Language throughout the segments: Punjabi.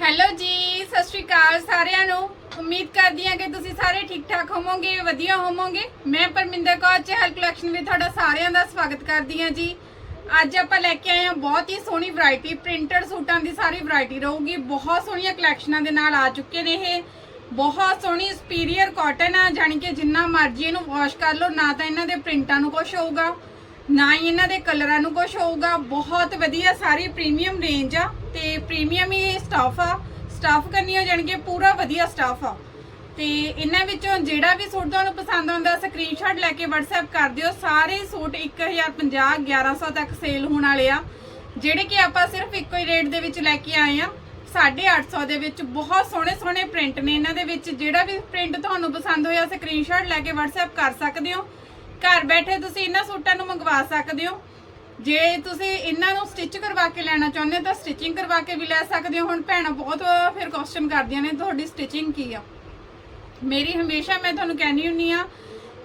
ਹੈਲੋ ਜੀ, ਸਤਿ ਸ਼੍ਰੀ ਅਕਾਲ ਸਾਰਿਆਂ ਨੂੰ। ਉਮੀਦ ਕਰਦੀ ਹਾਂ ਕਿ ਤੁਸੀਂ ਸਾਰੇ ਠੀਕ ਠਾਕ ਹੋਵੋਗੇ, ਵਧੀਆ ਹੋਵੋਗੇ। ਮੈਂ ਪਰਮਿੰਦਰ ਕੌਰ, ਚਹਿਲ ਕਲੈਕਸ਼ਨ ਵਿੱਚ ਤੁਹਾਡਾ ਸਾਰਿਆਂ ਦਾ ਸਵਾਗਤ ਕਰਦੀ ਹਾਂ ਜੀ। ਅੱਜ ਆਪਾਂ ਲੈ ਕੇ ਆਏ ਹਾਂ ਬਹੁਤ ਹੀ ਸੋਹਣੀ ਵੈਰਾਈਟੀ ਪ੍ਰਿੰਟਡ ਸੂਟਾਂ ਦੀ ਸਾਰੀ ਵੈਰਾਈਟੀ ਰਹੂਗੀ। ਬਹੁਤ ਸੋਹਣੀਆਂ ਕਲੈਕਸ਼ਨਾਂ ਦੇ ਨਾਲ ਆ ਚੁੱਕੇ ਨੇ ਇਹ। ਬਹੁਤ ਸੋਹਣੀ ਸੁਪੀਰੀਅਰ ਕਾਟਨ ਆ, ਜਾਣੀ ਕਿ ਜਿੰਨਾ ਮਰਜ਼ੀ ਇਹਨੂੰ ਵਾਸ਼ ਕਰ ਲਓ, ਨਾ ਤਾਂ ਇਹਨਾਂ ਦੇ ਪ੍ਰਿੰਟਾਂ ਨੂੰ ਕੁਝ ਹੋਊਗਾ, ਨਾ ਹੀ ਇਹਨਾਂ ਦੇ ਕਲਰਾਂ ਨੂੰ ਕੁਝ ਹੋਊਗਾ। ਬਹੁਤ ਵਧੀਆ ਸਾਰੀ ਪ੍ਰੀਮੀਅਮ ਰੇਂਜ ਆ। ਤੇ ਪ੍ਰੀਮੀਅਮ ਹੀ ਸਟਾਫ ਆ। ਸਟਾਫ ਕਰਨੀ ਹੋ ਜਾਣਗੇ ਪੂਰਾ ਵਧੀਆ ਸਟਾਫ ਆ। ਤੇ ਇਹਨਾਂ ਵਿੱਚੋਂ ਜਿਹੜਾ ਵੀ ਸੂਟ ਤੁਹਾਨੂੰ ਪਸੰਦ ਆਉਂਦਾ ਸਕਰੀਨਸ਼ਾਟ ਲੈ ਕੇ WhatsApp ਕਰ ਦਿਓ। ਸਾਰੇ ਸੂਟ 1050 1100 ਤੱਕ ਸੇਲ ਹੋਣ ਵਾਲੇ ਆ। ਜਿਹੜੇ ਕਿ ਆਪਾਂ ਸਿਰਫ ਇੱਕੋ ਹੀ ਰੇਟ ਦੇ ਵਿੱਚ ਲੈ ਕੇ ਆਏ ਆ। 850 ਦੇ ਵਿੱਚ ਬਹੁਤ ਸੋਹਣੇ ਸੋਹਣੇ ਪ੍ਰਿੰਟ ਨੇ ਇਹਨਾਂ ਦੇ ਵਿੱਚ। ਜਿਹੜਾ ਵੀ ਪ੍ਰਿੰਟ ਤੁਹਾਨੂੰ ਪਸੰਦ ਹੋਇਆ ਸਕਰੀਨਸ਼ਾਟ ਲੈ ਕੇ WhatsApp ਕਰ ਸਕਦੇ ਹੋ। ਘਰ ਬੈਠੇ ਤੁਸੀਂ ਇਹਨਾਂ ਸੂਟਾਂ ਨੂੰ ਮੰਗਵਾ ਸਕਦੇ ਹੋ। ਜੇ ਤੁਸੀਂ ਇਹਨਾਂ ਨੂੰ ਸਟਿਚ ਕਰਵਾ ਕੇ ਲੈਣਾ ਚਾਹੁੰਦੇ ਹੋ ਤਾਂ ਸਟਿਚਿੰਗ ਕਰਵਾ ਕੇ ਵੀ ਲੈ ਸਕਦੇ ਹੋ। ਹੁਣ ਭੈਣਾਂ ਬਹੁਤ ਫਿਰ ਕੁਐਸਚਨ ਕਰਦੀਆਂ ਨੇ, ਤੁਹਾਡੀ ਸਟਿਚਿੰਗ ਕੀ ਆ? ਮੇਰੀ ਹਮੇਸ਼ਾ ਮੈਂ ਤੁਹਾਨੂੰ ਕਹਿੰਦੀ ਹੁੰਨੀ ਆ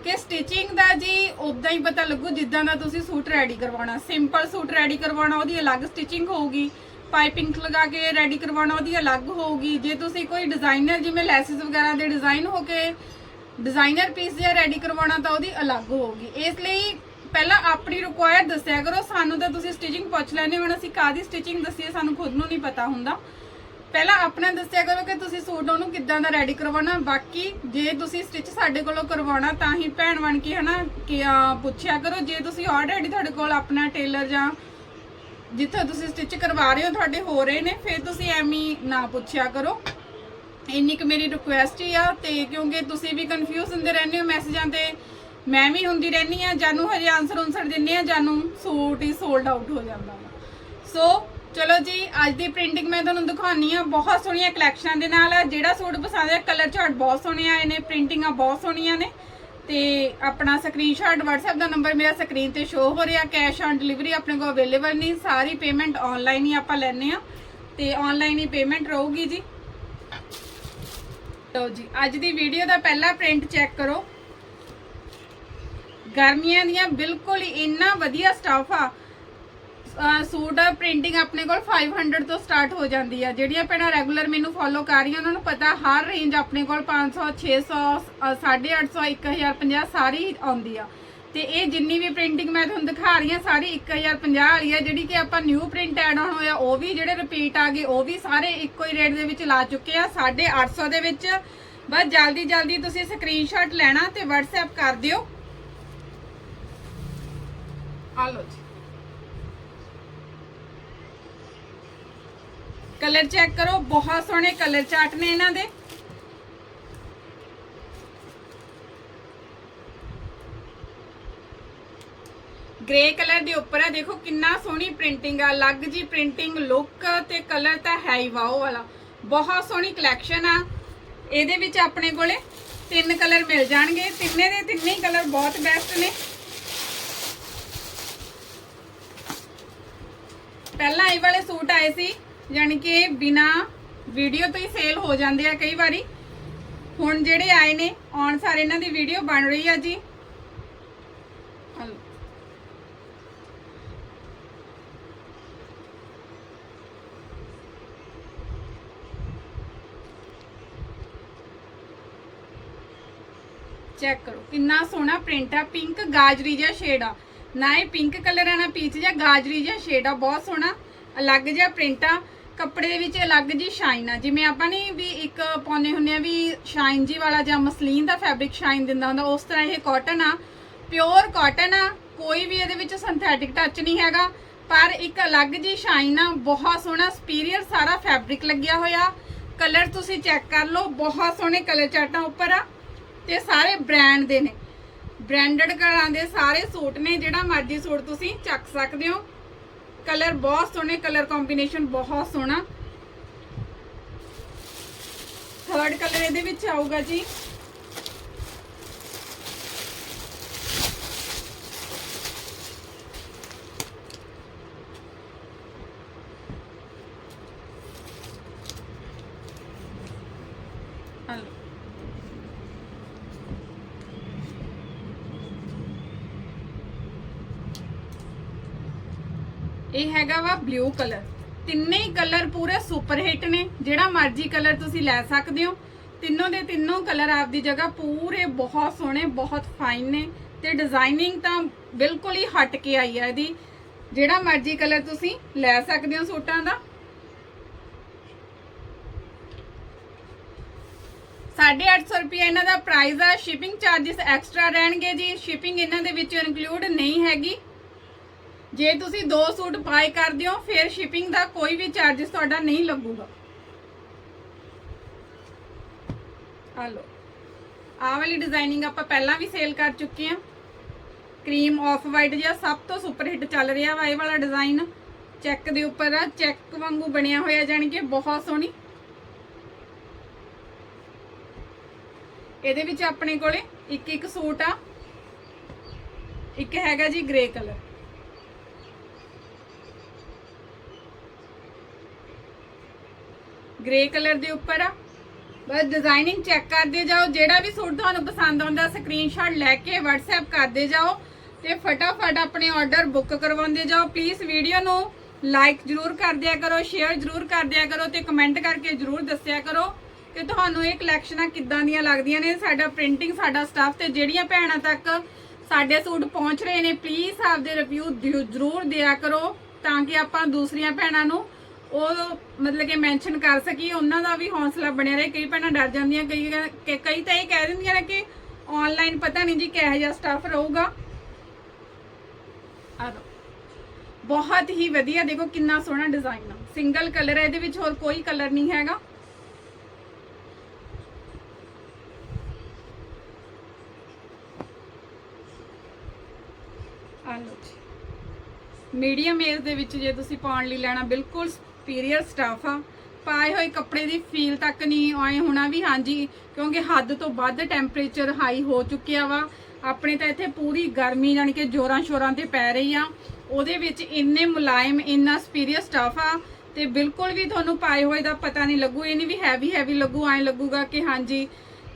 ਕਿ ਸਟਿਚਿੰਗ ਦਾ ਜੀ ਉਦਾਂ ਹੀ ਪਤਾ ਲੱਗੂ ਜਿੱਦਾਂ ਦਾ ਤੁਸੀਂ ਸੂਟ ਰੈਡੀ ਕਰਵਾਉਣਾ। ਸਿੰਪਲ ਸੂਟ ਰੈਡੀ ਕਰਵਾਉਣਾ, ਉਹਦੀ ਅਲੱਗ ਸਟਿਚਿੰਗ ਹੋਊਗੀ। ਪਾਈਪਿੰਗ ਲਗਾ ਕੇ ਰੈਡੀ ਕਰਵਾਉਣਾ, ਉਹਦੀ ਅਲੱਗ ਹੋਊਗੀ। ਜੇ ਤੁਸੀਂ ਕੋਈ ਡਿਜ਼ਾਈਨਰ ਜਿਵੇਂ ਲੈਸਿਸ ਵਗੈਰਾ ਦੇ ਡਿਜ਼ਾਈਨ ਹੋ ਕੇ ਡਿਜ਼ਾਈਨਰ ਪੀਸ ਜਿਹਾ ਰੈਡੀ ਕਰਵਾਉਣਾ ਤਾਂ ਉਹਦੀ ਅਲੱਗ ਹੋਊਗੀ। ਇਸ ਲਈ ਪਹਿਲਾਂ ਆਪਣੀ ਰਿਕੁਆਇਰ ਦੱਸਿਆ ਕਰੋ, ਸਾਨੂੰ ਤਾਂ ਤੁਸੀਂ ਸਟਿਚਿੰਗ ਪੁੱਛ ਲੈਣੇ ਹੁਣ, ਅਸੀਂ ਕਾਦੀ ਸਟਿਚਿੰਗ ਦੱਸੀਏ, ਸਾਨੂੰ ਖੁਦ ਨੂੰ ਨਹੀਂ ਪਤਾ ਹੁੰਦਾ। ਪਹਿਲਾਂ ਆਪਣਾ ਦੱਸਿਆ ਕਰੋ ਕਿ ਤੁਸੀਂ ਸੂਟ ਉਹਨੂੰ ਕਿੱਦਾਂ ਦਾ ਰੈਡੀ ਕਰਵਾਉਣਾ, ਬਾਕੀ ਜੇ ਤੁਸੀਂ ਸਟਿਚ ਸਾਡੇ ਕੋਲੋਂ ਕਰਵਾਉਣਾ ਤਾਂ ਹੀ ਭੈਣ ਬਣ ਕੇ ਹਨਾ, ਕਿ ਪੁੱਛਿਆ ਕਰੋ, ਜੇ ਤੁਸੀਂ ਆਲਰੇਡੀ ਤੁਹਾਡੇ ਕੋਲ ਆਪਣਾ ਟੇਲਰ ਜਾਂ ਜਿੱਥੇ ਤੁਸੀਂ ਸਟਿਚ ਕਰਵਾ ਰਹੇ ਹੋ, ਤੁਹਾਡੇ ਹੋ ਰਹੇ ਨੇ, ਫਿਰ ਤੁਸੀਂ ਐਵੇਂ ਹੀ ਨਾ ਪੁੱਛਿਆ ਕਰੋ। ਇੰਨੀ ਕੁ ਮੇਰੀ ਰਿਕੁਐਸਟ ਹੀ ਆ, ਤੇ ਕਿਉਂਕਿ ਤੁਸੀਂ ਵੀ ਕਨਫਿਊਜ਼ ਹੁੰਦੇ ਰਹਿੰਦੇ ਹੋ ਮੈਸੇਜਾਂ ਤੇ। ਮੈਂ ਵੀ ਹੁੰਦੀ ਰਹਿੰਦੀ ਆ ਜਾਨੂੰ ਹਜੇ ਆਨਸਰ ਉਨਸਰ ਦਿੰਨੇ ਆ ਜਾਨੂੰ ਸੂਟ ਹੀ ਸੋਲਡ ਆਊਟ ਹੋ ਜਾਂਦਾ ਵਾ। ਸੋ ਚਲੋ ਜੀ, ਅੱਜ ਦੀ ਪ੍ਰਿੰਟਿੰਗ ਮੈਂ ਤੁਹਾਨੂੰ ਦਿਖਾਉਣੀ ਆ ਬਹੁਤ ਸੋਹਣੀਆਂ ਕਲੈਕਸ਼ਨਾਂ ਦੇ ਨਾਲ। ਆ ਜਿਹੜਾ ਸੂਟ ਪਸੰਦ ਆ ਕਲਰ ਚਾਰਟ ਬਹੁਤ ਸੋਹਣੇ ਆਏ ਨੇ ਪ੍ਰਿੰਟਿੰਗਾਂ ਬਹੁਤ ਸੋਹਣੀਆਂ ਨੇ। ਤੇ ਆਪਣਾ ਸਕਰੀਨਸ਼ਾਟ WhatsApp ਦਾ ਨੰਬਰ ਮੇਰਾ ਸਕਰੀਨ ਤੇ ਸ਼ੋ ਹੋ ਰਿਹਾ ਕੈਸ਼ ਔਨ ਡਿਲੀਵਰੀ ਆਪਣੇ ਕੋਲ ਅਵੇਲੇਬਲ ਨਹੀਂ, ਸਾਰੀ ਪੇਮੈਂਟ ਆਨਲਾਈਨ ਹੀ ਆਪਾਂ ਲੈਣੇ ਆ ਤੇ ਆਨਲਾਈਨ ਹੀ ਪੇਮੈਂਟ ਰਹੂਗੀ ਜੀ। ਲਓ ਜੀ, ਅੱਜ ਦੀ ਵੀਡੀਓ ਦਾ ਪਹਿਲਾ ਪ੍ਰਿੰਟ ਚੈੱਕ ਕਰੋ। ਗਰਮੀਆਂ ਦੀਆਂ ਬਿਲਕੁਲ ਹੀ ਇੰਨਾ ਵਧੀਆ ਸਟਾਫ ਆ। ਸੂਟ ਪ੍ਰਿੰਟਿੰਗ ਆਪਣੇ ਕੋਲ 500 ਤੋਂ ਸਟਾਰਟ ਹੋ ਜਾਂਦੀ ਆ। ਜਿਹੜੀਆਂ ਭੈਣਾਂ ਰੈਗੂਲਰ ਮੈਨੂੰ ਫੋਲੋ ਕਰ ਰਹੀਆਂ, ਉਹਨਾਂ ਨੂੰ ਪਤਾ ਹਰ ਰੇਂਜ ਆਪਣੇ ਕੋਲ 500 600 850 1050 ਸਾਰੀ ਆਉਂਦੀ ਆ। ਤੇ ਇਹ ਜਿੰਨੀ ਵੀ ਪ੍ਰਿੰਟਿੰਗ ਮੈਂ ਤੁਹਾਨੂੰ ਦਿਖਾ ਰਹੀ ਹਾਂ ਸਾਰੀ 1050 ਵਾਲੀ ਆ। ਜਿਹੜੀ ਕਿ ਆਪਾਂ ਨਿਊ ਪ੍ਰਿੰਟ ਐਡ ਆਨ ਹੋਇਆ, ਉਹ ਵੀ ਜਿਹੜੇ ਰਿਪੀਟ ਆ ਗਏ, ਉਹ ਵੀ ਸਾਰੇ ਇੱਕੋ ਹੀ ਰੇਟ ਦੇ ਵਿੱਚ ਲਾ ਚੁੱਕੇ ਆ 850 ਦੇ ਵਿੱਚ। ਬਸ ਜਲਦੀ ਜਲਦੀ ਤੁਸੀਂ ਸਕਰੀਨਸ਼ਾਟ ਲੈਣਾ ਤੇ WhatsApp ਕਰ ਦਿਓ। ਆ ਲਓ ਜੀ ਕਲਰ ਚੈੱਕ ਕਰੋ ਬਹੁਤ ਸੋਹਣੇ ਕਲਰ ਚਾਰਟ ਨੇ ਇਹਨਾਂ ਦੇ ਗ੍ਰੇ ਕਲਰ ਦੇ ਉੱਪਰ ਆ ਦੇਖੋ ਕਿੰਨਾ ਸੋਹਣੀ ਪ੍ਰਿੰਟਿੰਗ ਆ ਅਲੱਗ ਜੀ ਪ੍ਰਿੰਟਿੰਗ ਲੁੱਕ ਤੇ ਕਲਰ ਤਾਂ ਹੈ ਹੀ ਵਾਓ ਵਾਲਾ ਬਹੁਤ ਸੋਹਣੀ ਕਲੈਕਸ਼ਨ ਆ ਇਹਦੇ ਵਿੱਚ ਆਪਣੇ ਕੋਲੇ ਤਿੰਨ ਕਲਰ ਮਿਲ ਜਾਣਗੇ ਤਿੰਨੇ ਦੇ ਤਿੰਨੇ ਹੀ ਕਲਰ ਬਹੁਤ ਬੈਸਟ ਨੇ ਪਹਿਲਾਂ ਇਹ ਵਾਲੇ ਸੂਟ ਆਏ ਸੀ ਯਾਨੀ ਕਿ ਬਿਨਾ ਵੀਡੀਓ ਤੋਂ ਹੀ ਸੇਲ ਹੋ ਜਾਂਦੇ ਆ ਕਈ ਵਾਰੀ। ਹੁਣ ਜਿਹੜੇ ਆਏ ਨੇ, ਆਉਣ ਸਾਰੇ ਇਹਨਾਂ ਦੀ ਵੀਡੀਓ ਬਣ ਰਹੀ ਆ ਜੀ। ਚੈੱਕ ਕਰੋ, ਕਿੰਨਾ ਸੋਹਣਾ ਪ੍ਰਿੰਟ ਆ ਪਿੰਕ ਗਾਜਰੀ ਜਿਹਾ ਸ਼ੇਡ ਆ। ਨਾ ਇਹ ਪਿੰਕ ਕਲਰ ਆ, ਨਾ ਪੀਚ ਜਾਂ ਗਾਜਰੀ ਜਿਹਾ ਸ਼ੇਡ ਆ, ਬਹੁਤ ਸੋਹਣਾ, ਅਲੱਗ ਜਿਹਾ ਪ੍ਰਿੰਟ ਆ। ਕੱਪੜੇ ਦੇ ਵਿੱਚ ਅਲੱਗ ਜੀ ਸ਼ਾਈਨ ਆ। ਜਿਵੇਂ ਆਪਾਂ ਨਹੀਂ ਵੀ ਇੱਕ ਪਾਉਨੇ ਹੁੰਨੇ ਆ ਵੀ ਸ਼ਾਈਨ ਜੀ ਵਾਲਾ ਜਾਂ ਮਸਲੀਨ ਦਾ ਫੈਬਰਿਕ ਸ਼ਾਈਨ ਦਿੰਦਾ ਹੁੰਦਾ, ਉਸ ਤਰ੍ਹਾਂ ਇਹ ਕਾਟਨ ਆ। ਪਿਓਰ ਕਾਟਨ ਆ, ਕੋਈ ਵੀ ਇਹਦੇ ਵਿੱਚ ਸਿੰਥੈਟਿਕ ਟੱਚ ਨਹੀਂ ਹੈਗਾ। ਪਰ ਇੱਕ ਅਲੱਗ ਜੀ ਸ਼ਾਈਨ ਆ, ਬਹੁਤ ਸੋਹਣਾ ਸੁਪੀਰੀਅਰ ਸਾਰਾ ਫੈਬਰਿਕ ਲੱਗਿਆ ਹੋਇਆ। ਕਲਰ ਤੁਸੀਂ ਚੈੱਕ ਕਰ ਲਓ, ਬਹੁਤ ਸੋਹਣੇ ਕਲਰ ਚਾਰਟਾਂ ਉੱਪਰ ਆ। ਤੇ ਸਾਰੇ ਬ੍ਰਾਂਡ ਦੇ ਨੇ। ਬ੍ਰਾਂਡਡ ਕਲਰਾਂ ਦੇ ਸਾਰੇ ਸੂਟ ਨੇ, ਜਿਹੜਾ ਮਰਜ਼ੀ ਸੂਟ ਤੁਸੀਂ ਚੱਕ ਸਕਦੇ ਹੋ। ਕਲਰ ਬਹੁਤ ਸੋਹਣੇ ਕਲਰ ਕੰਬੀਨੇਸ਼ਨ ਬਹੁਤ ਸੋਹਣਾ। ਥਰਡ ਕਲਰ ਇਹਦੇ ਵਿੱਚ ਆਊਗਾ ਜੀ। ਇਹ ਹੈਗਾ ਵਾ ਬਲੂ ਕਲਰ ਤਿੰਨੇ ਹੀ ਕਲਰ ਪੂਰੇ ਸੁਪਰ ਹਿੱਟ ਨੇ, ਜਿਹੜਾ ਮਰਜ਼ੀ ਕਲਰ ਤੁਸੀਂ ਲੈ ਸਕਦੇ ਹੋ। ਤਿੰਨੋਂ ਦੇ ਤਿੰਨੋਂ ਕਲਰ ਆਪਦੀ ਜਗ੍ਹਾ ਪੂਰੇ ਬਹੁਤ ਸੋਹਣੇ, ਬਹੁਤ ਫਾਈਨ ਨੇ। ਤੇ ਡਿਜ਼ਾਈਨਿੰਗ ਤਾਂ ਬਿਲਕੁਲ ਹੀ ਹਟ ਕੇ ਆਈ ਹੈ ਇਹਦੀ। ਜਿਹੜਾ ਮਰਜ਼ੀ ਕਲਰ ਤੁਸੀਂ ਲੈ ਸਕਦੇ ਹੋ ਸੂਟਾਂ ਦਾ। 850 ਰੁਪਏ ਇਹਨਾਂ ਦਾ ਪ੍ਰਾਈਸ ਆ। ਸ਼ਿਪਿੰਗ ਚਾਰजेस ਐਕਸਟਰਾ ਰਹਿਣਗੇ ਜੀ। ਸ਼ਿਪਿੰਗ ਇਹਨਾਂ ਦੇ ਵਿੱਚ ਇਨਕਲੂਡ ਨਹੀਂ ਹੈਗੀ। ਜੇ ਤੁਸੀਂ ਦੋ ਸੂਟ ਬਾਏ ਕਰਦੇ ਹੋ ਫਿਰ ਸ਼ਿਪਿੰਗ ਦਾ ਕੋਈ ਵੀ ਚਾਰजेस ਤੁਹਾਡਾ ਨਹੀਂ ਲੱਗੂਗਾ। ਆ ਲਓ। ਆਹ ਵਾਲੀ ਡਿਜ਼ਾਈਨਿੰਗ ਆਪਾਂ ਪਹਿਲਾਂ ਵੀ ਸੇਲ ਕਰ ਚੁੱਕੇ ਹਾਂ। ਕਰੀਮ ਆਫ ਵਾਈਟ ਜਿਹਾ ਸਭ ਤੋਂ ਸੁਪਰ ਹਿੱਟ ਚੱਲ ਰਿਹਾ ਵਾ ਇਹ ਵਾਲਾ ਡਿਜ਼ਾਈਨ ਚੈੱਕ ਦੇ ਉੱਪਰ ਆ ਚੈੱਕ ਵਾਂਗੂ ਬਣਿਆ ਹੋਇਆ, ਜਾਣੀ ਕਿ ਬਹੁਤ ਸੋਹਣੀ। ਇਹਦੇ ਵਿੱਚ ਆਪਣੇ ਕੋਲੇ ਇੱਕ ਇੱਕ ਸੂਟ ਆ। ਇੱਕ ਹੈਗਾ ਜੀ ਗ੍ਰੇ ਕਲਰ ਗ੍ਰੇ ਕਲਰ ਦੇ ਉੱਪਰ ਆ। ਬਸ ਡਿਜ਼ਾਈਨਿੰਗ ਚੈੱਕ ਕਰਦੇ ਜਾਓ। ਜਿਹੜਾ ਵੀ ਸੂਟ ਤੁਹਾਨੂੰ ਪਸੰਦ ਆਉਂਦਾ ਸਕਰੀਨਸ਼ਾਟ ਲੈ ਕੇ WhatsApp ਕਰਦੇ ਜਾਓ ਤੇ ਫਟਾਫਟ ਆਪਣੇ ਆਰਡਰ ਬੁੱਕ ਕਰਵਾਉਂਦੇ ਜਾਓ। ਪਲੀਜ਼ ਵੀਡੀਓ ਨੂੰ ਲਾਈਕ ਜਰੂਰ ਕਰ ਦਿਆ ਕਰੋ ਸ਼ੇਅਰ ਜਰੂਰ ਕਰ ਦਿਆ ਕਰੋ ਤੇ ਕਮੈਂਟ ਕਰਕੇ ਜਰੂਰ ਦੱਸਿਆ ਕਰੋ ਕਿ ਤੁਹਾਨੂੰ ਇਹ ਕਲੈਕਸ਼ਨਾਂ ਕਿੱਦਾਂ ਦੀਆਂ ਲੱਗਦੀਆਂ ਨੇ। ਸਾਡਾ ਪ੍ਰਿੰਟਿੰਗ ਸਾਡਾ ਸਟਾਫ ਤੇ ਜਿਹੜੀਆਂ ਭੈਣਾਂ ਤੱਕ ਸਾਡੇ ਸੂਟ ਪਹੁੰਚ ਰਹੇ ਨੇ ਪਲੀਜ਼ ਆਪਦੇ ਰਿਵਿਊ ਜਰੂਰ ਦਿਆ ਕਰੋ ਤਾਂ ਕਿ ਆਪਾਂ ਦੂਸਰੀਆਂ ਭੈਣਾਂ ਨੂੰ ਉਹ ਮਤਲਬ ਕਿ ਮੈਂਸ਼ਨ ਕਰ ਸਕੀਏ ਉਹਨਾਂ ਦਾ ਵੀ ਹੌਸਲਾ ਬਣਿਆ ਰਹੇ। ਕਈ ਭੈਣਾਂ ਡਰ ਜਾਂਦੀਆਂ, ਕਈ ਕਿ- ਕਈ ਤਾਂ ਇਹ ਕਹਿ ਦਿੰਦੀਆਂ ਨੇ ਕਿ ਆਨਲਾਈਨ ਪਤਾ ਨਹੀਂ ਜੀ ਕਿਹੋ ਜਿਹਾ ਸਟਾਫ ਰਹੂਗਾ। ਆ ਲਓ ਬਹੁਤ ਹੀ ਵਧੀਆ, ਦੇਖੋ ਕਿੰਨਾ ਸੋਹਣਾ ਡਿਜ਼ਾਈਨ ਆ। ਸਿੰਗਲ ਕਲਰ ਹੈ ਇਹਦੇ ਵਿੱਚ ਹੋਰ ਕੋਈ ਕਲਰ ਨਹੀਂ ਹੈਗਾ। ਆ ਲਓ ਜੀ। ਮੀਡੀਅਮ ਏਜ ਦੇ ਵਿੱਚ ਜੇ ਤੁਸੀਂ ਪਾਉਣ ਲਈ ਲੈਣਾ, ਬਿਲਕੁਲ ਸੁਪੀਰੀਅਰ ਸਟਾਫ ਆ। ਪਾਏ ਹੋਏ ਕੱਪੜੇ ਦੀ ਫੀਲ ਤੱਕ ਨਹੀਂ ਆਏ ਹੋਣਾ ਵੀ, ਹਾਂਜੀ, ਕਿਉਂਕਿ ਹੱਦ ਤੋਂ ਵੱਧ ਟੈਂਪਰੇਚਰ ਹਾਈ ਹੋ ਚੁੱਕਿਆ ਵਾ। ਆਪਣੇ ਤਾਂ ਇੱਥੇ ਪੂਰੀ ਗਰਮੀ ਜਾਣੀ ਕਿ ਜੋਰਾਂ ਸ਼ੋਰਾਂ ਤੇ ਪੈ ਰਹੀ ਆ। ਉਹਦੇ ਵਿੱਚ ਇੰਨੇ ਮੁਲਾਇਮ, ਇੰਨਾ ਸੁਪੀਰੀਅਰ ਸਟਾਫ ਆ ਤੇ ਬਿਲਕੁਲ ਵੀ ਤੁਹਾਨੂੰ ਪਾਏ ਹੋਏ ਦਾ ਪਤਾ ਨਹੀਂ ਲੱਗੂ। ਇਹ ਨਹੀਂ ਵੀ ਹੈਵੀ ਹੈਵੀ ਲੱਗੂ, ਐਂ ਲੱਗੂਗਾ ਕਿ ਹਾਂਜੀ,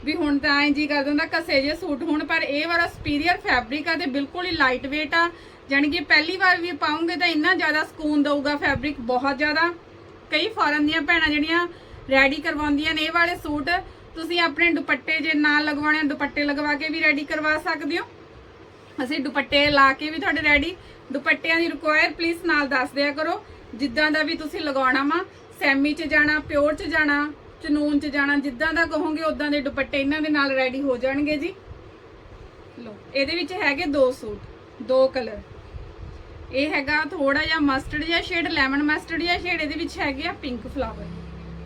ਵੀ ਹੁਣ ਤਾਂ ਐਂ ਜੀ ਕਰ ਦਿੰਦਾ ਕਸੇ ਜੇ ਸੂਟ ਹੁਣ। ਪਰ ਇਹ ਵਾਲਾ ਸੁਪੀਰੀਅਰ ਫੈਬਰਿਕ ਆ ਤੇ ਬਿਲਕੁਲ ਹੀ ਲਾਈਟ weight ਆ। ਜਾਣੀ ਕਿ ਪਹਿਲੀ ਵਾਰ ਵੀ ਪਾਉਂਗੇ ਤਾਂ ਇੰਨਾ ਜ਼ਿਆਦਾ ਸਕੂਨ ਦਊਗਾ ਫੈਬਰਿਕ ਬਹੁਤ ਜ਼ਿਆਦਾ। ਕਈ ਫੋਰਨ ਦੀਆਂ ਭੈਣਾਂ ਜਿਹੜੀਆਂ ਰੈਡੀ ਕਰਵਾਉਂਦੀਆਂ ਨੇ, ਇਹ ਵਾਲੇ ਸੂਟ ਤੁਸੀਂ ਆਪਣੇ ਦੁਪੱਟੇ ਜੇ ਨਾਲ ਲਗਵਾਉਣੇ, ਦੁਪੱਟੇ ਲਗਵਾ ਕੇ ਵੀ ਰੈਡੀ ਕਰਵਾ ਸਕਦੇ ਹੋ। ਅਸੀਂ ਦੁਪੱਟੇ ਲਾ ਕੇ ਵੀ ਤੁਹਾਡੇ ਰੈਡੀ ਦੁਪੱਟਿਆਂ ਦੀ ਰਿਕੁਆਇਰ ਪਲੀਜ਼ ਨਾਲ ਦੱਸ ਦਿਆ ਕਰੋ, ਜਿੱਦਾਂ ਦਾ ਵੀ ਤੁਸੀਂ ਲਗਾਉਣਾ ਵਾ, ਸੈਮੀ 'ਚ ਜਾਣਾ, ਪਿਓਰ 'ਚ ਜਾਣਾ, ਚਨੂਨ 'ਚ ਜਾਣਾ, ਜਿੱਦਾਂ ਦਾ ਕਹੋਗੇ ਉਦਾਂ ਦੇ ਦੁਪੱਟੇ ਇਹਨਾਂ ਦੇ ਨਾਲ ਰੈਡੀ ਹੋ ਜਾਣਗੇ ਜੀ। ਲੋ ਇਹਦੇ ਵਿੱਚ ਹੈਗੇ ਦੋ ਸੂਟ, ਦੋ ਕਲਰ ਇਹ ਹੈਗਾ ਥੋੜਾ ਜਿਹਾ ਮਸਟਰਡ ਜਿਹਾ ਸ਼ੇਡ ਲੈਮਨ ਮਸਟਰਡ ਜਿਹਾ ਸ਼ੇਡ ਇਹਦੇ ਵਿੱਚ ਹੈਗੇ ਆ ਪਿੰਕ ਫਲਾਵਰ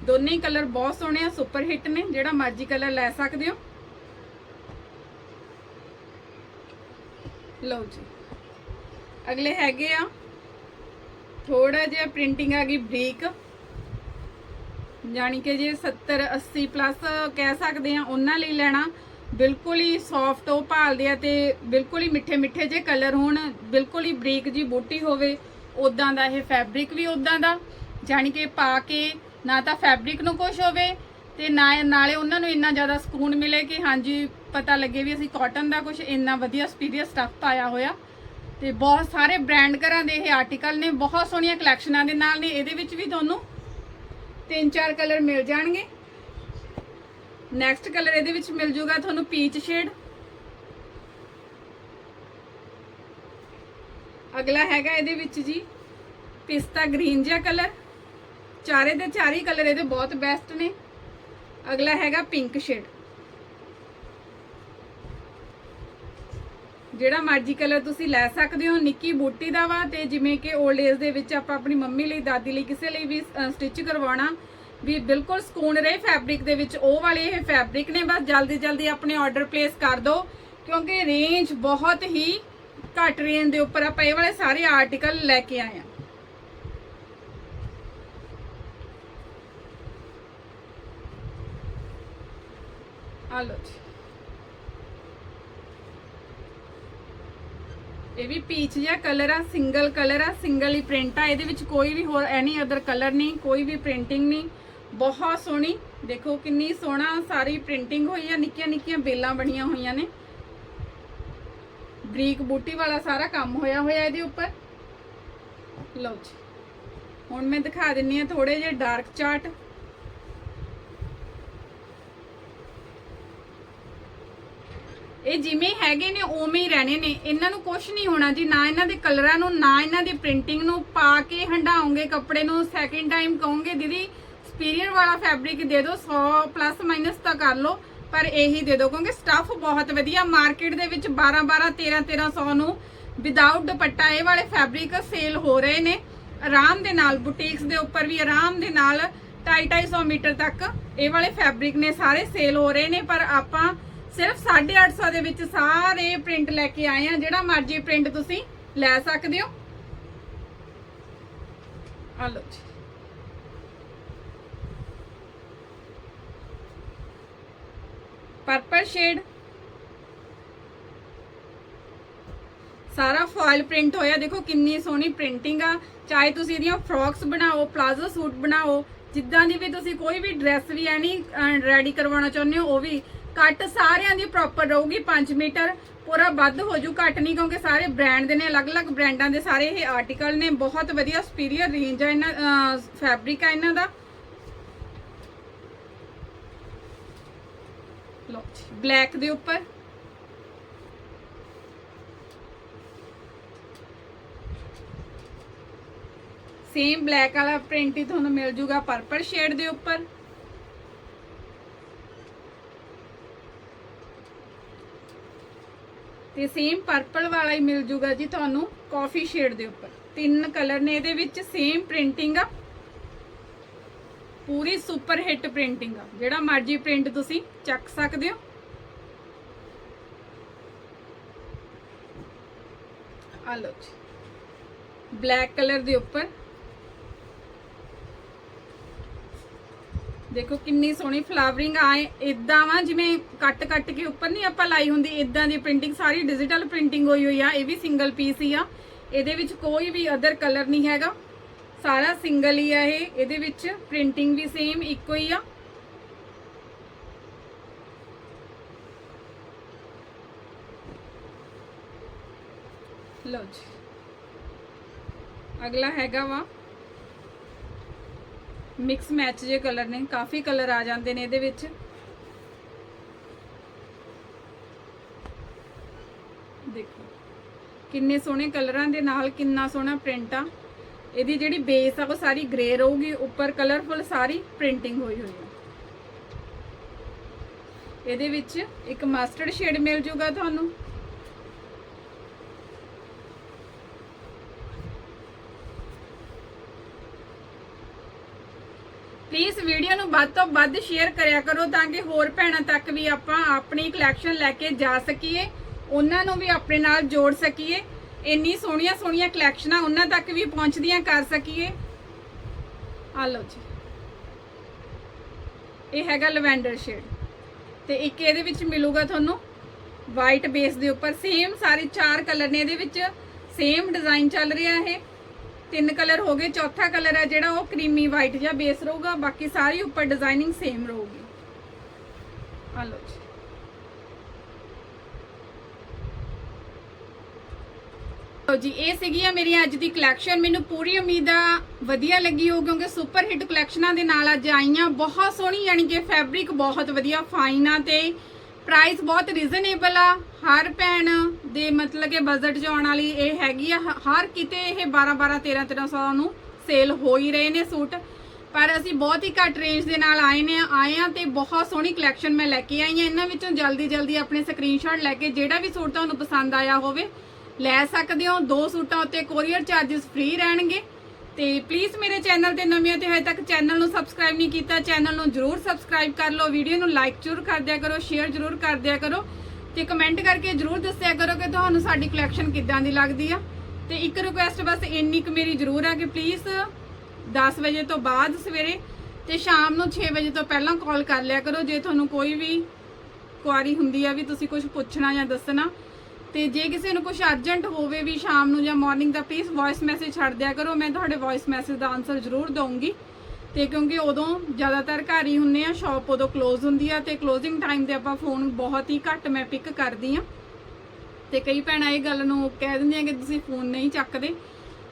ਦੋਨੇ ਹੀ ਕਲਰ ਬਹੁਤ ਸੋਹਣੇ ਆ ਸੁਪਰ ਹਿੱਟ ਨੇ, ਜਿਹੜਾ ਮਰਜ਼ੀ ਕਲਰ ਲੈ ਸਕਦੇ ਹੋ। ਲਓ ਜੀ। ਅਗਲੇ ਹੈਗੇ ਆ ਥੋੜਾ ਜਿਹਾ ਪ੍ਰਿੰਟਿੰਗ ਆ ਗਈ ਬਰੀਕ। ਜਾਣੀ ਕਿ ਜੇ 70 80 ਪਲੱਸ ਕਹਿ ਸਕਦੇ ਆ, ਉਹਨਾਂ ਲਈ ਲੈਣਾ। ਬਿਲਕੁਲ ਹੀ ਸੌਫਟ ਉਹ ਭਾਲਦੇ ਆ ਤੇ ਬਿਲਕੁਲ ਹੀ ਮਿੱਠੇ ਮਿੱਠੇ ਜੇ ਕਲਰ ਹੋਣ, ਬਿਲਕੁਲ ਹੀ ਬਰੀਕ ਜੀ ਬੂਟੀ ਹੋਵੇ ਉਦਾਂ ਦਾ ਇਹ ਫੈਬਰਿਕ ਵੀ ਉਦਾਂ ਦਾ। ਜਾਣੀ ਕਿ ਪਾ ਕੇ ਨਾ ਤਾਂ ਫੈਬਰਿਕ ਨੂੰ ਕੁਝ ਹੋਵੇ ਤੇ ਨਾ ਨਾਲੇ ਉਹਨਾਂ ਨੂੰ ਇੰਨਾ ਜ਼ਿਆਦਾ ਸਕੂਨ ਮਿਲੇ ਕਿ ਹਾਂਜੀ, ਪਤਾ ਲੱਗੇ ਵੀ ਅਸੀਂ ਕਾਟਨ ਦਾ ਕੁਝ ਇੰਨਾ ਵਧੀਆ ਸੁਪੀਰੀਅਰ ਸਟੱਫ ਪਾਇਆ ਹੋਇਆ। ਤੇ ਬਹੁਤ ਸਾਰੇ ਬ੍ਰਾਂਡ ਘਰਾਂ ਦੇ ਇਹ ਆਰਟੀਕਲ ਨੇ, ਬਹੁਤ ਸੋਹਣੀਆਂ ਕਲੈਕਸ਼ਨਾਂ ਦੇ ਨਾਲ ਨੇ, ਇਹਦੇ ਵਿੱਚ ਵੀ ਤੁਹਾਨੂੰ ਤਿੰਨ ਚਾਰ ਕਲਰ ਮਿਲ ਜਾਣਗੇ। ਨੈਕਸਟ ਕਲਰ ਇਹਦੇ ਵਿੱਚ ਮਿਲ ਜੂਗਾ ਤੁਹਾਨੂੰ ਪੀਚ ਸ਼ੇਡ ਅਗਲਾ ਹੈਗਾ ਇਹਦੇ ਵਿੱਚ ਜੀ ਪਿਸਤਾ ਗ੍ਰੀਨ ਜਿਹਾ ਕਲਰ ਚਾਰੇ ਦੇ ਚਾਰੇ ਕਲਰ ਇਹਦੇ ਬਹੁਤ ਬੈਸਟ ਨੇ। ਅਗਲਾ ਹੈਗਾ ਪਿੰਕ ਸ਼ੇਡ ਜਿਹੜਾ ਮਰਜ਼ੀ ਕਲਰ ਤੁਸੀਂ ਲੈ ਸਕਦੇ ਹੋ, ਨਿੱਕੀ ਬੂਟੀ ਦਾ ਵਾ ਤੇ ਜਿਵੇਂ ਕਿ 올ਡ ਏਜ ਦੇ ਵਿੱਚ ਆਪਾਂ ਆਪਣੀ ਮੰਮੀ ਲਈ, ਦਾਦੀ ਲਈ ਕਿਸੇ ਲਈ ਵੀ ਸਟਿਚ ਕਰਵਾਉਣਾ ਵੀ ਬਿਲਕੁਲ ਸਕੂਨ ਰਹੇ ਫੈਬਰਿਕ ਦੇ ਵਿੱਚ। ਉਹ ਵਾਲੇ ਇਹ ਫੈਬਰਿਕ ਨੇ, ਬਸ ਜਲਦੀ ਜਲਦੀ ਆਪਣੇ ਆਰਡਰ ਪਲੇਸ ਕਰ ਦਿਓ ਕਿਉਂਕਿ ਰੇਂਜ ਬਹੁਤ ਹੀ ਘੱਟ ਰੇਂਜ ਦੇ ਉੱਪਰ ਆਪਾਂ ਇਹ ਵਾਲੇ ਸਾਰੇ ਆਰਟੀਕਲ ਲੈ ਕੇ ਆਏ ਆ ਆ ਲਓ ਜੀ। ਇਹ ਵੀ ਪੀਚ ਜਿਹਾ ਕਲਰ ਆ ਸਿੰਗਲ ਕਲਰ ਆ ਸਿੰਗਲ ਹੀ ਪ੍ਰਿੰਟ ਆ। ਇਹਦੇ ਵਿੱਚ ਕੋਈ ਵੀ ਹੋਰ ਐਨੀ ਅਦਰ ਕਲਰ ਨਹੀਂ, ਕੋਈ ਵੀ ਪ੍ਰਿੰਟਿੰਗ ਨਹੀਂ। ਬਹੁਤ ਸੋਹਣੀ। ਦੇਖੋ ਕਿੰਨੀ ਸੋਹਣਾ ਸਾਰੀ ਪ੍ਰਿੰਟਿੰਗ ਹੋਈ ਆ, ਨਿੱਕੀਆਂ ਨਿੱਕੀਆਂ ਬੇਲਾਂ ਬਣੀਆਂ ਹੋਈਆਂ ਨੇ। ਬਰੀਕ ਬੂਟੀ ਵਾਲਾ ਸਾਰਾ ਕੰਮ ਹੋਇਆ ਹੋਇਆ ਇਹਦੇ ਉੱਪਰ। ਲਓ ਜੀ। ਹੁਣ ਮੈਂ ਦਿਖਾ ਦਿੰਨੀ ਆ ਥੋੜੇ ਜਿਹੇ ਡਾਰਕ ਚਾਰਟ ਇਹ ਜਿਵੇਂ ਹੈਗੇ ਨੇ, ਉਵੇਂ ਹੀ ਰਹਿਣੇ ਨੇ। ਇਹਨਾਂ ਨੂੰ ਕੁਝ ਨਹੀਂ ਹੋਣਾ ਜੀ, ਨਾ ਇਹਨਾਂ ਦੇ ਕਲਰਾਂ ਨੂੰ, ਨਾ ਇਹਨਾਂ ਦੀ ਪ੍ਰਿੰਟਿੰਗ ਨੂੰ। ਪਾ ਕੇ ਹੰਡਾਉਂਗੇ ਕੱਪੜੇ ਨੂੰ ਸੈਕਿੰਡ ਟਾਈਮ ਕਹੋਗੇ, ਦੀਦੀ ਸਪੀਰੀਅਰ ਵਾਲਾ ਫੈਬਰਿਕ ਦੇ ਦਿਓ 100 ਪਲੱਸ ਮਾਈਨਸ ਤਾਂ ਕਰ ਲਓ, ਪਰ ਇਹੀ ਦੇ ਦਿਓ, ਕਿਉਂਕਿ ਸਟੱਫ ਬਹੁਤ ਵਧੀਆ। ਮਾਰਕੀਟ ਦੇ ਵਿੱਚ 12 12 13 1300 ਨੂੰ ਵਿਦਆਊਟ ਦੁਪੱਟਾ, ਇਹ ਵਾਲੇ ਫੈਬਰਿਕ ਸੇਲ ਹੋ ਰਹੇ ਨੇ। ਆਰਾਮ ਦੇ ਨਾਲ ਬੁਟੀਕਸ ਦੇ ਉੱਪਰ ਵੀ ਆਰਾਮ ਦੇ ਨਾਲ 250 ਮੀਟਰ ਤੱਕ ਇਹ ਵਾਲੇ ਫੈਬਰਿਕ ਨੇ ਸਾਰੇ ਸੇਲ ਹੋ ਰਹੇ ਨੇ, ਪਰ ਆਪਾਂ ਸਿਰਫ 850 ਦੇ ਵਿੱਚ ਸਾਰੇ ਪ੍ਰਿੰਟ ਲੈ ਕੇ ਆਏ ਆ ਜਿਹੜਾ ਮਰਜ਼ੀ ਪ੍ਰਿੰਟ ਤੁਸੀਂ ਲੈ ਸਕਦੇ ਹੋ। ਆ ਲਓ ਜੀ। ਪਰਪਲ ਸ਼ੇਡ ਸਾਰਾ ਫਾਇਲ ਪ੍ਰਿੰਟ ਹੋਇਆ। ਦੇਖੋ ਕਿੰਨੀ ਸੋਹਣੀ ਪ੍ਰਿੰਟਿੰਗ ਆ। ਚਾਹੇ ਤੁਸੀਂ ਇਹਦੀਆਂ ਫਰੌਕਸ ਬਣਾਓ ਪਲਾਜ਼ੋ ਸੂਟ ਬਣਾਓ, ਜਿੱਦਾਂ ਦੀ ਵੀ ਤੁਸੀਂ ਕੋਈ ਵੀ ਡਰੈਸ ਵੀ ਐਨੀ ਰੈਡੀ ਕਰਵਾਉਣਾ ਚਾਹੁੰਦੇ ਹੋ, ਉਹ ਵੀ ਕੱਟ ਸਾਰਿਆਂ ਦੀ ਪ੍ਰੋਪਰ ਰਹੂਗੀ। 5 ਮੀਟਰ ਪੂਰਾ ਵੱਧ ਹੋ ਜੂ ਕੱਟ ਨਹੀਂ, ਕਿਉਂਕਿ ਸਾਰੇ ਬ੍ਰਾਂਡ ਦੇ ਨੇ, ਅਲੱਗ-ਅਲੱਗ ਬ੍ਰਾਂਡਾਂ ਦੇ ਸਾਰੇ ਇਹ ਆਰਟੀਕਲ ਨੇ। ਬਹੁਤ ਵਧੀਆ ਸੁਪੀਰੀਅਰ ਰੇਂਜ ਆ ਇਹਨਾਂ ਫੈਬਰਿਕ ਆ ਇਹਨਾਂ ਦਾ। ਬਲੈਕ ਦੇ ਉੱਪਰ। ਸੇਮ ਬਲੈਕ ਵਾਲਾ ਪ੍ਰਿੰਟ ਹੀ ਤੁਹਾਨੂੰ ਮਿਲ ਜੂਗਾ ਪਰਪਲ ਸ਼ੇਡ ਦੇ ਉੱਪਰ। ਤੇ ਸੇਮ ਪਰਪਲ ਵਾਲਾ ਹੀ ਮਿਲ ਜੂਗਾ ਜੀ ਤੁਹਾਨੂੰ ਕਾਫੀ ਸ਼ੇਡ ਦੇ ਉੱਪਰ। ਤਿੰਨ ਕਲਰ ਨੇ ਇਹਦੇ ਵਿੱਚ ਸੇਮ ਪ੍ਰਿੰਟਿੰਗ ਆ। ਪੂਰੀ ਸੁਪਰ ਹਿੱਟ ਪ੍ਰਿੰਟਿੰਗ ਆ। ਜਿਹੜਾ ਮਰਜ਼ੀ ਪ੍ਰਿੰਟ ਤੁਸੀਂ ਚੱਕ ਸਕਦੇ ਹੋ। ਆ ਲਓ ਜੀ। ਬਲੈਕ ਕਲਰ ਦੇ ਉੱਪਰ। ਦੇਖੋ ਕਿੰਨੀ ਸੋਹਣੀ ਫਲਾਵਰਿੰਗ ਆਏ ਇਦਾਂ ਵਾ ਜਿਵੇਂ ਕੱਟ ਕੱਟ ਕੇ ਉੱਪਰ ਨਹੀਂ ਆਪਾਂ ਲਾਈ ਹੁੰਦੀ। ਇਦਾਂ ਦੀ ਪ੍ਰਿੰਟਿੰਗ, ਸਾਰੀ ਡਿਜੀਟਲ ਪ੍ਰਿੰਟਿੰਗ ਹੋਈ ਹੋਈ ਆ। ਇਹ ਵੀ ਸਿੰਗਲ ਪੀਸ ਹੀ ਆ। ਇਹਦੇ ਵਿੱਚ ਕੋਈ ਵੀ ਅਦਰ ਕਲਰ ਨਹੀਂ ਹੈਗਾ। ਸਾਰਾ ਸਿੰਗਲ ਹੀ ਆ ਇਹ। ਇਹਦੇ ਵਿੱਚ ਪ੍ਰਿੰਟਿੰਗ ਵੀ ਸੇਮ ਇੱਕੋ ਹੀ ਆ। ਲਓ ਜੀ। ਅਗਲਾ ਹੈਗਾ ਵਾ। ਮਿਕਸ ਮੈਚ ਜੇ ਕਲਰ ਨੇ, ਕਾਫੀ ਕਲਰ ਆ ਜਾਂਦੇ ਨੇ ਇਹਦੇ ਵਿੱਚ। ਦੇਖੋ, ਕਿੰਨੇ ਸੋਹਣੇ ਕਲਰਾਂ ਦੇ ਨਾਲ ਕਿੰਨਾ ਸੋਹਣਾ ਪ੍ਰਿੰਟ ਆ। ਇਹਦੀ ਜਿਹੜੀ ਬੇਸ ਆ, ਉਹ ਸਾਰੀ ਗ੍ਰੇ ਰਹੂਗੀ, ਉੱਪਰ ਕਲਰਫੁਲ ਸਾਰੀ ਪ੍ਰਿੰਟਿੰਗ ਹੋਈ ਹੋਈ ਆ। ਇਹਦੇ ਵਿੱਚ ਇੱਕ ਮਸਟਰਡ ਸ਼ੇਡ ਮਿਲ ਜੂਗਾ ਤੁਹਾਨੂੰ। ਪਲੀਜ਼ ਵੀਡੀਓ ਨੂੰ ਵੱਧ ਤੋਂ ਵੱਧ ਸ਼ੇਅਰ ਕਰਿਆ ਕਰੋ ਤਾਂ ਕਿ ਹੋਰ ਭੈਣਾਂ ਤੱਕ ਵੀ ਆਪਾਂ ਆਪਣੀ ਕਲੈਕਸ਼ਨ ਲੈ ਕੇ ਜਾ ਸਕੀਏ, ਉਹਨਾਂ ਨੂੰ ਵੀ ਆਪਣੇ ਨਾਲ ਜੋੜ ਸਕੀਏ। ਇੰਨੀ ਸੋਹਣੀਆਂ ਸੋਹਣੀਆਂ ਕਲੈਕਸ਼ਨਾਂ ਉਹਨਾਂ ਤੱਕ ਵੀ ਪਹੁੰਚਦੀਆਂ ਕਰ ਸਕੀਏ। ਆ ਲਓ ਜੀ। ਇਹ ਹੈਗਾ ਲਵੈਂਡਰ ਸ਼ੇਡ। ਤੇ ਇੱਕ ਇਹਦੇ ਵਿੱਚ ਮਿਲੂਗਾ ਤੁਹਾਨੂੰ ਵਾਈਟ ਬੇਸ ਦੇ ਉੱਪਰ। ਸੇਮ ਸਾਰੇ ਚਾਰ ਕਲਰ ਨੇ ਇਹਦੇ ਵਿੱਚ। ਸੇਮ ਡਿਜ਼ਾਈਨ ਚੱਲ ਰਿਹਾ ਇਹ। ਤਿੰਨ ਕਲਰ ਹੋ ਗਏ। ਚੌਥਾ ਕਲਰ ਹੈ ਜਿਹੜਾ ਉਹ ਕਰੀਮੀ ਵਾਈਟ ਜਿਹਾ ਬੇਸ ਰਹੂਗਾ। ਬਾਕੀ ਸਾਰੀ ਉੱਪਰ ਡਿਜ਼ਾਈਨਿੰਗ ਸੇਮ ਰਹੂਗੀ। ਆ ਲਓ ਜੀ। ਲਓ ਜੀ, ਇਹ ਸੀਗੀਆਂ ਮੇਰੀਆਂ ਅੱਜ ਦੀ ਕਲੈਕਸ਼ਨ ਮੈਨੂੰ ਪੂਰੀ ਉਮੀਦ ਆ, ਵਧੀਆ ਲੱਗੀ ਹੋ ਕਿਉਂਕਿ ਸੁਪਰ ਹਿੱਟ ਕਲੈਕਸ਼ਨਾਂ ਦੇ ਨਾਲ ਅੱਜ ਆਈਆਂ। ਬਹੁਤ ਸੋਹਣੀ, ਯਾਨੀ ਕਿ ਫੈਬਰਿਕ ਬਹੁਤ ਵਧੀਆ ਫਾਈਨ ਆ ਤੇ ਪ੍ਰਾਈਸ ਬਹੁਤ ਰੀਜ਼ਨੇਬਲ ਆ। ਹਰ ਭੈਣ ਦੇ ਮਤਲਬ ਕਿ ਬਜਟ 'ਚ ਆਉਣ ਵਾਲੀ ਇਹ ਹੈਗੀ ਆ। ਹ- ਹਰ ਕਿਤੇ ਇਹ 12 12 13 1300 ਨੂੰ ਸੇਲ ਹੋ ਹੀ ਰਹੇ ਨੇ ਸੂਟ। ਪਰ ਅਸੀਂ ਬਹੁਤ ਹੀ ਘੱਟ ਰੇਂਜ ਦੇ ਨਾਲ ਆਏ ਨੇ, ਆਏ ਆ ਤੇ ਬਹੁਤ ਸੋਹਣੀ ਕਲੈਕਸ਼ਨ ਮੈਂ ਲੈ ਕੇ ਆਈ ਆ। ਇਹਨਾਂ ਵਿੱਚੋਂ ਜਲਦੀ ਜਲਦੀ ਆਪਣੇ ਸਕਰੀਨਸ਼ਾਟ ਲੈ ਕੇ ਜਿਹੜਾ ਵੀ ਸੂਟ ਤੁਹਾਨੂੰ ਪਸੰਦ ਆਇਆ ਹੋਵੇ ਲੈ ਸਕਦੇ ਹੋ। ਦੋ ਸੂਟਾਂ ਉੱਤੇ ਕੋਰੀਅਰ ਚਾਰजेस ਫ੍ਰੀ ਰਹਿਣਗੇ। ਤੇ ਪਲੀਜ਼ ਮੇਰੇ ਚੈਨਲ ਤੇ ਨਵੇਂ ਹੋ ਤੇ ਹਜੇ ਤੱਕ ਚੈਨਲ ਨੂੰ ਸਬਸਕ੍ਰਾਈਬ ਨਹੀਂ ਕੀਤਾ ਚੈਨਲ ਨੂੰ ਜਰੂਰ ਸਬਸਕ੍ਰਾਈਬ ਕਰ ਲਓ। ਵੀਡੀਓ ਨੂੰ ਲਾਈਕ ਜਰੂਰ ਕਰ ਦਿਆ ਕਰੋ ਸ਼ੇਅਰ ਜਰੂਰ ਕਰ ਦਿਆ ਕਰੋ। ਤੇ ਕਮੈਂਟ ਕਰਕੇ ਜਰੂਰ ਦੱਸਿਆ ਕਰੋ ਕਿ ਤੁਹਾਨੂੰ ਸਾਡੀ ਕਲੈਕਸ਼ਨ ਕਿੱਦਾਂ ਦੀ ਲੱਗਦੀ ਆ। ਤੇ ਇੱਕ ਰਿਕੁਐਸਟ ਬਸ ਇੰਨੀ ਕੁ ਮੇਰੀ ਜਰੂਰ ਆ ਕਿ ਪਲੀਜ਼ 10 ਵਜੇ ਤੋਂ ਬਾਅਦ ਸਵੇਰੇ ਤੇ ਸ਼ਾਮ ਨੂੰ 6 ਵਜੇ ਤੋਂ ਪਹਿਲਾਂ ਕਾਲ ਕਰ ਲਿਆ ਕਰੋ। ਜੇ ਤੁਹਾਨੂੰ ਕੋਈ ਵੀ ਕੁਆਰੀ ਹੁੰਦੀ ਆ ਵੀ ਤੁਸੀਂ ਕੁਝ ਪੁੱਛਣਾ ਜਾਂ ਦੱਸਣਾ ਤੇ ਜੇ ਕਿਸੇ ਨੂੰ ਕੁਝ ਅਰਜੈਂਟ ਹੋਵੇ ਵੀ ਸ਼ਾਮ ਨੂੰ ਜਾਂ ਮਾਰਨਿੰਗ ਦਾ ਪਲੀਜ਼ ਵੌਇਸ ਮੈਸੇਜ ਛੱਡ ਦਿਆ ਕਰੋ, ਮੈਂ ਤੁਹਾਡੇ ਵੌਇਸ ਮੈਸੇਜ ਦਾ ਆਨਸਰ ਜ਼ਰੂਰ ਦਵਾਂਗੀ ਤੇ ਕਿਉਂਕਿ ਉਦੋਂ ਜ਼ਿਆਦਾਤਰ ਘਰ ਹੀ ਹੁੰਨੇ ਆ ਸ਼ਾਪ ਉਦੋਂ ਕਲੋਜ਼ ਹੁੰਦੀ ਆ ਤੇ ਕਲੋਜਿੰਗ ਟਾਈਮ ਤੇ ਆਪਾਂ ਫੋਨ ਬਹੁਤ ਹੀ ਘੱਟ ਮੈਂ ਪਿਕ ਕਰਦੀ ਆ। ਤੇ ਕਈ ਭੈਣਾਂ ਇਹ ਗੱਲ ਨੂੰ ਕਹਿ ਦਿੰਦੀਆਂ ਕਿ ਤੁਸੀਂ ਫੋਨ ਨਹੀਂ ਚੱਕਦੇ।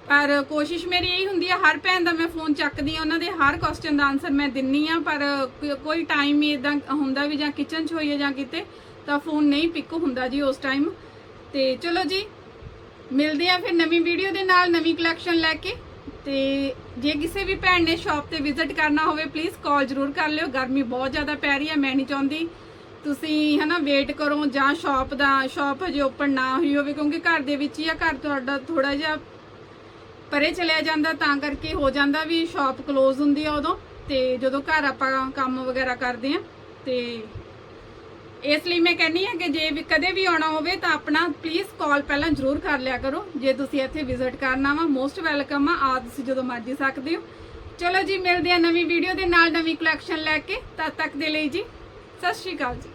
ਪਰ ਕੋਸ਼ਿਸ਼ ਮੇਰੀ ਇਹ ਹੁੰਦੀ ਆ, ਹਰ ਭੈਣ ਦਾ ਮੈਂ ਫੋਨ ਚੱਕਦੀ ਆ, ਉਹਨਾਂ ਦੇ ਹਰ ਕੁਐਸਚਨ ਦਾ ਆਨਸਰ ਮੈਂ ਦਿੰਨੀ ਆ, ਪਰ ਕੋਈ ਟਾਈਮ ਇਦਾਂ ਹੁੰਦਾ ਵੀ ਜਾਂ ਕਿਚਨ 'ਚ ਹੋਈਏ ਜਾਂ ਕਿਤੇ, ਤਾਂ ਫੋਨ ਨਹੀਂ ਪਿਕ ਹੁੰਦਾ ਜੀ ਉਸ ਟਾਈਮ ਤੇ ਚਲੋ ਜੀ, ਮਿਲਦੇ ਆ ਫਿਰ ਨਵੀਂ ਵੀਡੀਓ ਦੇ ਨਾਲ, ਨਵੀਂ ਕਲੈਕਸ਼ਨ ਲੈ ਕੇ। ਤੇ ਜੇ ਕਿਸੇ ਵੀ ਭੈਣ ਨੇ ਸ਼ਾਪ ਤੇ ਵਿਜ਼ਿਟ ਕਰਨਾ ਹੋਵੇ ਪਲੀਜ਼ ਕਾਲ ਜ਼ਰੂਰ ਕਰ ਲਿਓ। ਗਰਮੀ ਬਹੁਤ ਜ਼ਿਆਦਾ ਪੈ ਰਹੀ ਹੈ, ਮੈਂ ਨਹੀਂ ਚਾਹੁੰਦੀ। ਤੁਸੀਂ ਹਨਾ ਵੇਟ ਕਰੋ ਜਾਂ ਸ਼ਾਪ ਦਾ ਸ਼ਾਪ ਹਜੇ ਓਪਨ ਨਾ ਹੋਈ ਹੋਵੇ, ਕਿਉਂਕਿ ਘਰ ਦੇ ਵਿੱਚ ਹੀ ਆ, ਘਰ ਤੁਹਾਡਾ ਥੋੜਾ ਜਿਹਾ ਪਰੇ ਚਲਿਆ ਜਾਂਦਾ, ਤਾਂ ਕਰਕੇ ਹੋ ਜਾਂਦਾ ਵੀ ਸ਼ਾਪ ਕਲੋਜ਼ ਹੁੰਦੀ ਆ ਉਦੋਂ। ਤੇ ਜਦੋਂ ਘਰ ਆਪਾਂ ਕੰਮ ਵਗੈਰਾ ਕਰਦੇ ਆ ਤੇ ਇਸ ਲਈ ਮੈਂ ਕਹਿੰਨੀ ਆ ਕਿ ਜੇ ਵੀ ਕਦੇ ਵੀ ਆਉਣਾ ਹੋਵੇ ਤਾਂ ਆਪਣਾ ਪਲੀਜ਼ ਕਾਲ ਪਹਿਲਾਂ ਜ਼ਰੂਰ ਕਰ ਲਿਆ ਕਰੋ। ਜੇ ਤੁਸੀਂ ਇੱਥੇ ਵਿਜ਼ਿਟ ਕਰਨਾ ਵਾ ਮੋਸਟ ਵੈਲਕਮ ਆ। ਆ ਤੁਸੀਂ ਜਦੋਂ ਮਰਜ਼ੀ ਸਕਦੇ ਹੋ। ਚਲੋ ਜੀ, ਮਿਲਦੇ ਆ ਨਵੀਂ ਵੀਡੀਓ ਦੇ ਨਾਲ ਨਵੀਂ ਕਲੈਕਸ਼ਨ ਲੈ ਕੇ। ਤਦ ਤੱਕ ਦੇ ਲਈ ਜੀ, ਸਤਿ ਸ਼੍ਰੀ ਅਕਾਲ ਜੀ।